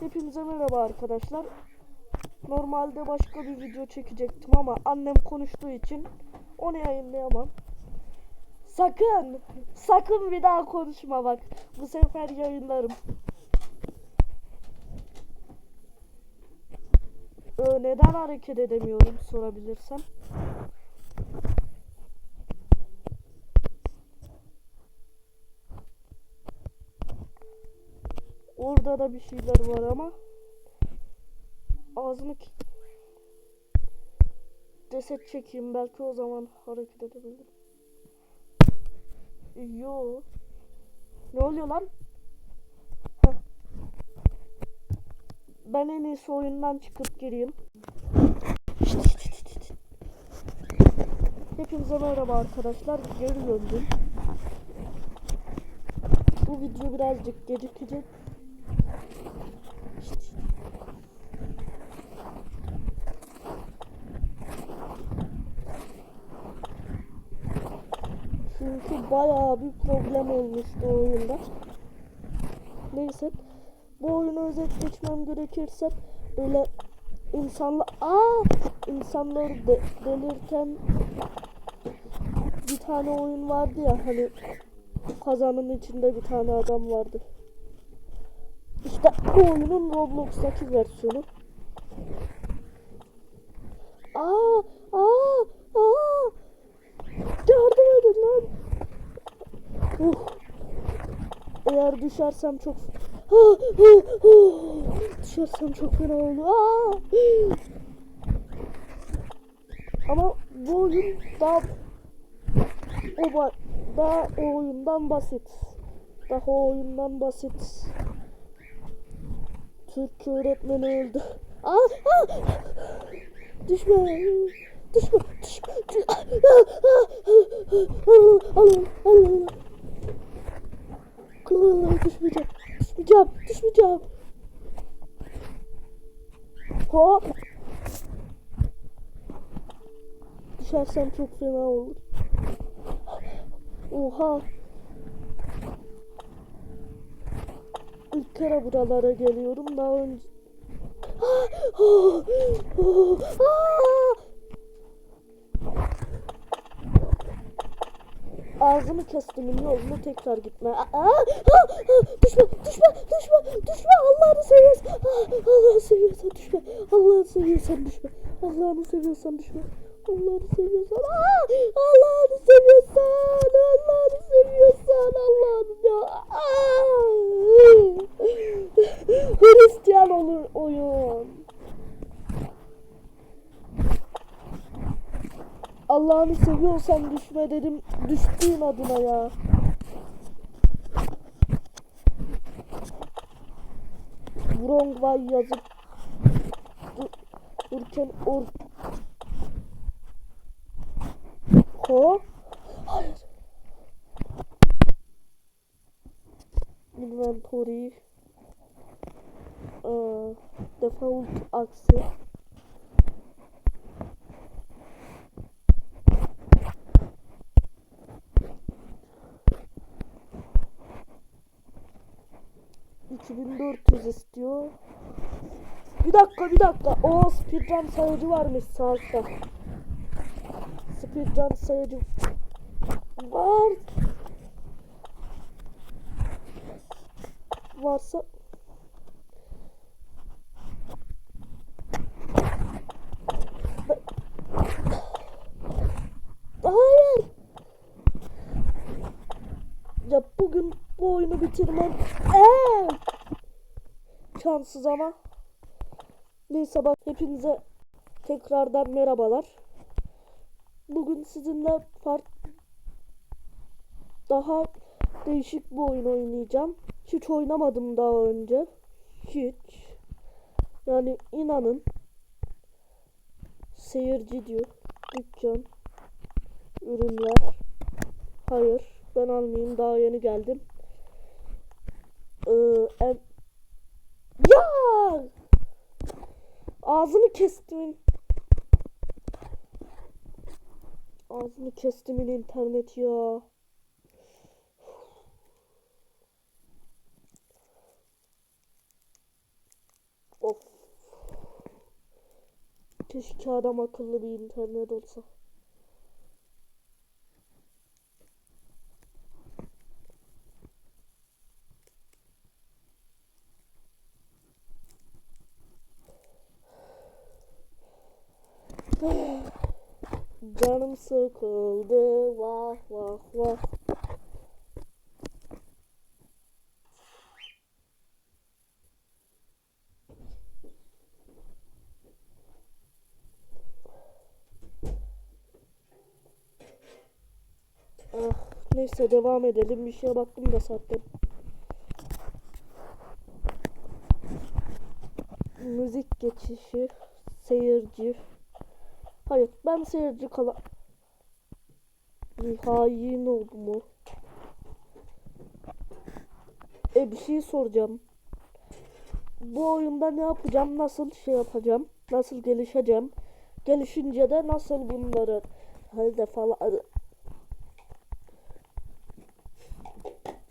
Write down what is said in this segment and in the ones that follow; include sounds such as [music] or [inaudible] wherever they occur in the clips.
Hepinize merhaba arkadaşlar. Normalde başka bir video çekecektim ama annem konuştuğu için onu yayınlayamam. Sakın, sakın bir daha konuşma bak. Bu sefer yayınlarım. Ee, neden hareket edemiyorum sorabilirsem. Orada da bir şeyler var ama ağzını ceset çekeyim belki o zaman hareket edebilirim. Yo. Ne oluyor lan? Heh. Ben en iyisi oyundan çıkıp gireyim. Hepinize merhaba arkadaşlar. Geri döndüm. Bu video birazcık gecikecek. Çünkü bayağı bir problem olmuştu oyunda. Neyse. Bu oyunu özet geçmem gerekirse böyle insanlar aa insanları de, delirten bir tane oyun vardı ya hani kazanın içinde bir tane adam vardı. İşte bu oyunun Roblox'taki versiyonu. Aa, aa. Uh. Eğer düşersem çok düşersem çok fena. Aa. Ama bu oyun daha o ba- daha o oyundan basit. Daha o oyundan basit. Türkçe öğretmeni öldü. Aa, aa. Düşme. Düşme. Düşme. Düşme. Allah Allah Allah. Düşmeyeceğim. Düşmeyeceğim. Düşmeyeceğim. Hop. Düşersem çok fena olur. Oha. İlk kere buralara geliyorum. Daha önce... [gasps] Ah! Oh! Oh! Ah! Ağzımı kestimin yolunu tekrar gitme. Aa, aa, aa, düşme, düşme, düşme, düşme. Allah'ını seviyorsan. Allah'ını seviyorsan düşme. Allah'ını seviyorsan düşme. Allah'ını seviyorsan düşme. Allah'ını seviyorsan. Aa, Allah'ını seviyorsan. Allah'ını seviyorsan. Allah'ını ya. Aa! Hristiyan olur oyun. Allah'ını seviyorsan düşme dedim. Düştüğün adına ya. Wrong way yazıp dur, or Ho Hayır Inventory ee, Default access ...2400 istiyor. Bir dakika bir dakika. O speedrun sayıcı varmış sağ altta. Speedrun sayıcı var. Varsa Hayır. Ya bugün bu oyunu bitirmem. Eee. Şanssız ama. Neyse bak hepinize tekrardan merhabalar. Bugün sizinle fark daha değişik bir oyun oynayacağım. Hiç oynamadım daha önce. Hiç. Yani inanın. Seyirci diyor. Dükkan. Ürünler. Hayır. Ben almayayım. Daha yeni geldim. Ee, em- ya! Ağzını kestim. Ağzını kestimin internet ya. Of. Keşke adam akıllı bir internet olsa. Sıkıldı vah vah vah. Ah, neyse devam edelim. Bir şeye baktım da zaten. Müzik geçişi, seyirci. Hayır, ben seyirci kala... Hain oldu mu? E bir şey soracağım. Bu oyunda ne yapacağım? Nasıl şey yapacağım? Nasıl gelişeceğim? Gelişince de nasıl bunları halde falan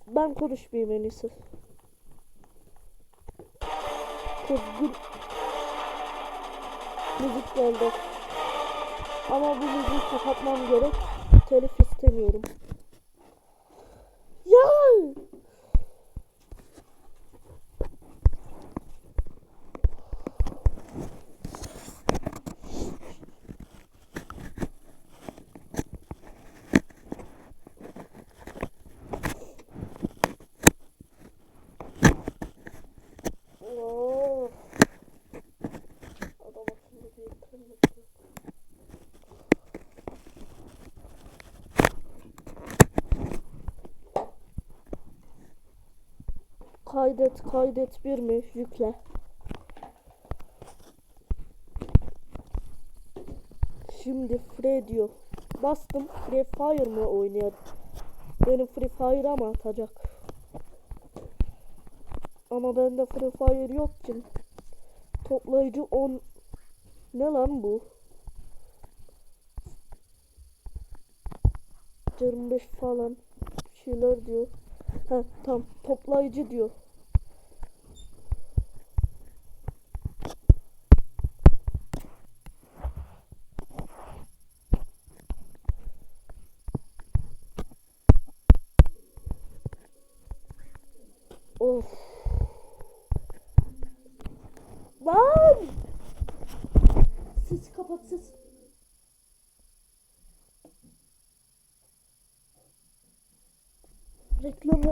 Ben konuşmayayım en iyisi. Kızgın müzik geldi. Ama bu müziği kapatmam gerek. Telif istemiyorum. Ya! Oo. Adam akıllı bir internet yok. Kaydet kaydet bir mi? Yükle. Şimdi Free diyor. Bastım Free Fire mı oynayan? Benim Free Fire ama atacak. Ama bende Free Fire yok ki. Toplayıcı 10 Ne lan bu? 25 falan şeyler diyor. Ha tam toplayıcı diyor.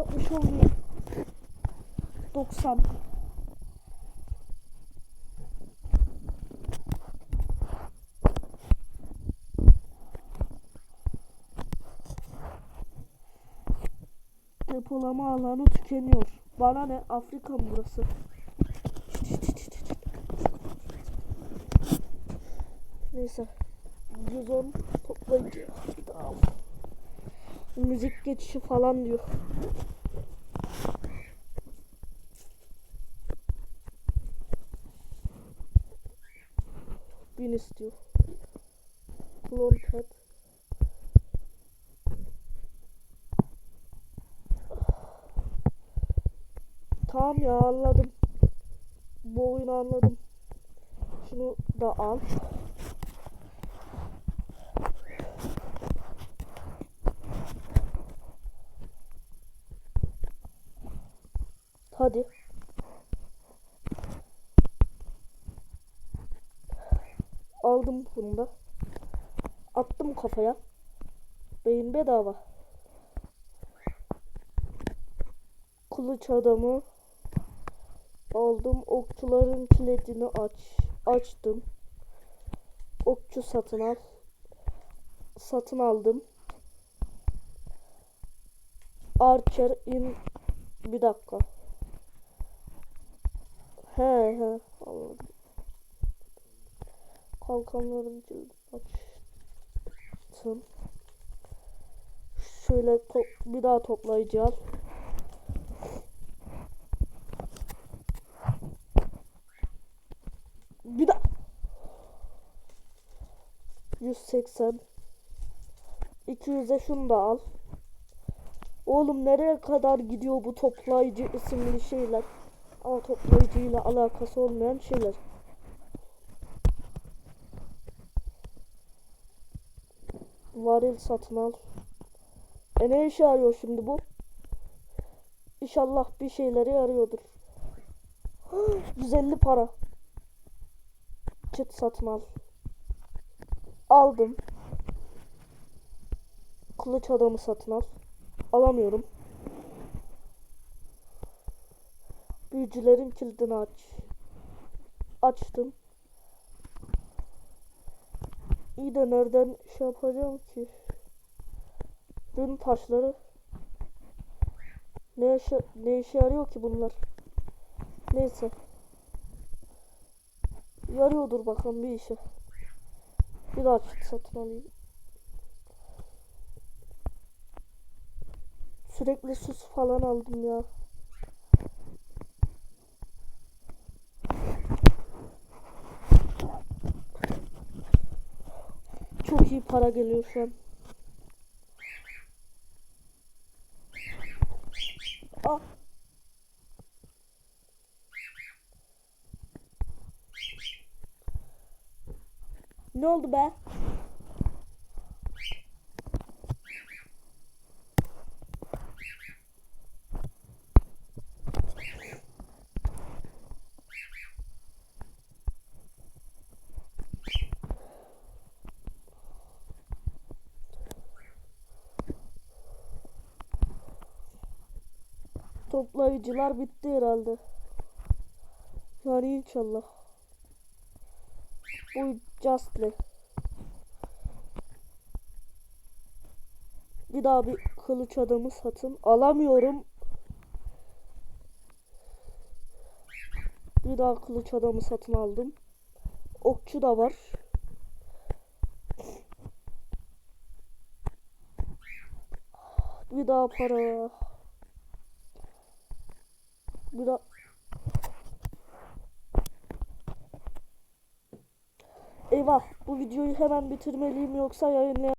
60 oluyor. 90. Depolama alanı tükeniyor. Bana ne? Afrika mı burası? Neyse. 110 toplayıcı. Müzik geçişi falan diyor. Bin istiyor. Clone pet. Tamam ya anladım. Bu oyunu anladım. Şunu da al. Hadi. Aldım bunu da. Attım kafaya. Beyin bedava. Kılıç adamı aldım. Okçuların kilidini aç. Açtım. Okçu satın al. Satın aldım. Archer in bir dakika. He he anladım. Kalkanların kilidini açtım. Şöyle bir daha toplayacağım. Bir daha. 180. 200'e şunu da al. Oğlum nereye kadar gidiyor bu toplayıcı isimli şeyler? Ama toplayıcıyla alakası olmayan şeyler. Varil satın al. E ne işe yarıyor şimdi bu? İnşallah bir şeyleri yarıyordur. [gasps] 150 para. Çıt satın al. Aldım. Kılıç adamı satın al. Alamıyorum. Büyücülerin kilidini aç. Açtım. İyi de nereden şey yapacağım ki? Dün taşları ne işe, ne işe yarıyor ki bunlar? Neyse. Yarıyordur bakalım bir işe. Bir daha çift satın alayım. Sürekli sus falan aldım ya. Çok iyi para geliyor şu an. Ah. Ne oldu be? Toplayıcılar bitti herhalde. Yani inşallah. Bu Justly. Bir daha bir kılıç adamı satın alamıyorum. Bir daha kılıç adamı satın aldım. Okçu da var. Bir daha para. Bir daha Eyvah bu videoyu hemen bitirmeliyim yoksa yayınlayamam.